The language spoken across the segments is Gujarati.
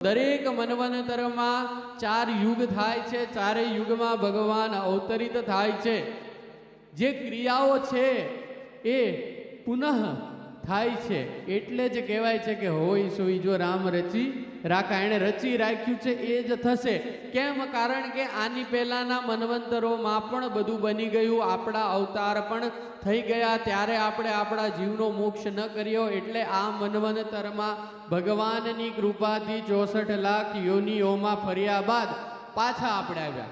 દરેક મનવંતરમાં ચાર યુગ થાય છે, ચારેય યુગમાં ભગવાન અવતરિત થાય છે. જે ક્રિયાઓ છે એ પુનઃ થાય છે. એટલે જ કહેવાય છે કે હોય સોઈ જો રામ રચી રાખા એણે રચી રાખ્યું છે, એ જ થશે. કેમ? કારણ કે આની પહેલાંના મનવંતરોમાં પણ બધું બની ગયું. આપણા અવતાર પણ થઈ ગયા. ત્યારે આપણે આપણા જીવનો મોક્ષ ન કર્યો. એટલે આ મનવંતરમાં ભગવાનની કૃપાથી ચોસઠ લાખ યોનિઓમાં ફર્યા બાદ પાછા આપણે આવ્યા?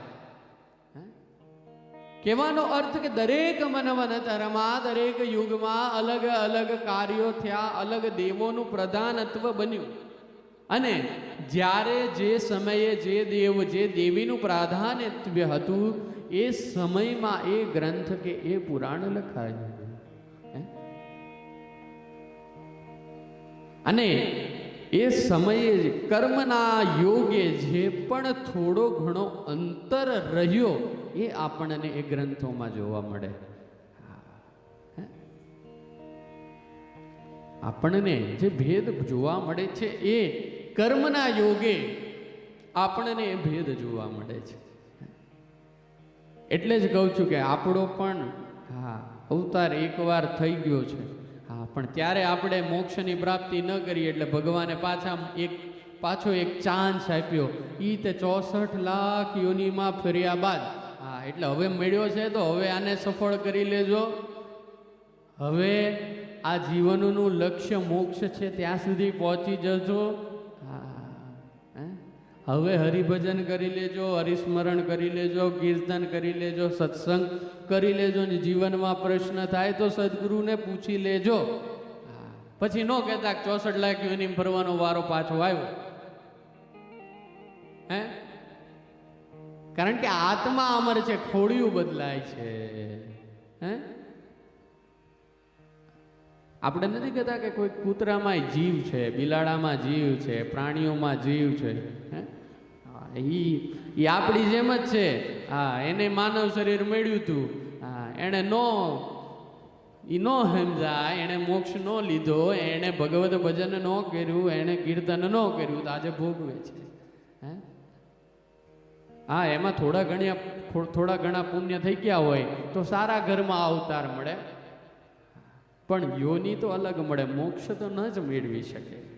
કહેવાનો અર્થ કે દરેક મનવંતરમાં દરેક યુગમાં અલગ અલગ કાર્યો થયા, અલગ દેવોનું પ્રધાનત્વ બન્યું. અને જ્યારે જે સમયે જે દેવ, જે દેવીનું પ્રાધાન્યત્વ હતું, એ સમયમાં એ ગ્રંથ કે એ પુરાણ લખાયું. અને એ સમયે જ કર્મના યોગે જે પણ થોડો ઘણો અંતર રહ્યો, એ આપણને એ ગ્રંથોમાં જોવા મળે? આપણને જે ભેદ જોવા મળે છે, એ કર્મના યોગે આપણને એ ભેદ જોવા મળે છે. એટલે જ કહું છું કે આપણો પણ, હા, અવતાર એકવાર થઈ ગયો છે. પણ ત્યારે આપણે મોક્ષની પ્રાપ્તિ ન કરી એટલે ભગવાને પાછા એક, પાછો એક ચાન્સ આપ્યો. ઈ તે ચોસઠ લાખ યોનીમાં ફર્યા બાદ. હા, એટલે હવે મળ્યો છે તો હવે આને સફળ કરી લેજો. હવે આ જીવનનું લક્ષ્ય મોક્ષ છે, ત્યાં સુધી પહોંચી જજો? હવે હરિભજન કરી લેજો, હરિસ્મરણ કરી લેજો, કીર્તન કરી લેજો, સત્સંગ કરી લેજો ને જીવનમાં પ્રશ્ન થાય તો સદગુરુને પૂછી લેજો. પછી ન કહેતા ચોસઠ લાખ યુનિમ ફરવાનો વારો પાછો આવ્યો. હે? કારણ કે આત્મા અમર છે, ખોડિયું બદલાય છે. હે? આપણે નથી કહેતા કે કોઈ કૂતરામાં જીવ છે, બિલાડામાં જીવ છે, પ્રાણીઓમાં જીવ છે. એ ઈ આપણી જેમ જ છે. હા, એને માનવ શરીર મળ્યું હતું હા, એણે નો એ નો સમજાય, એણે મોક્ષ નો લીધો, એણે ભગવત ભજન ન કર્યું, એણે કીર્તન ન કર્યું, તો આજે ભોગવે છે. હે? હા, એમાં થોડા ઘણા થોડા ઘણા પુણ્ય થઈ ગયા હોય, તો સારા ઘરમાં અવતાર મળે. પણ યોની તો અલગ મળે, મોક્ષ તો ન જ મેળવી શકે.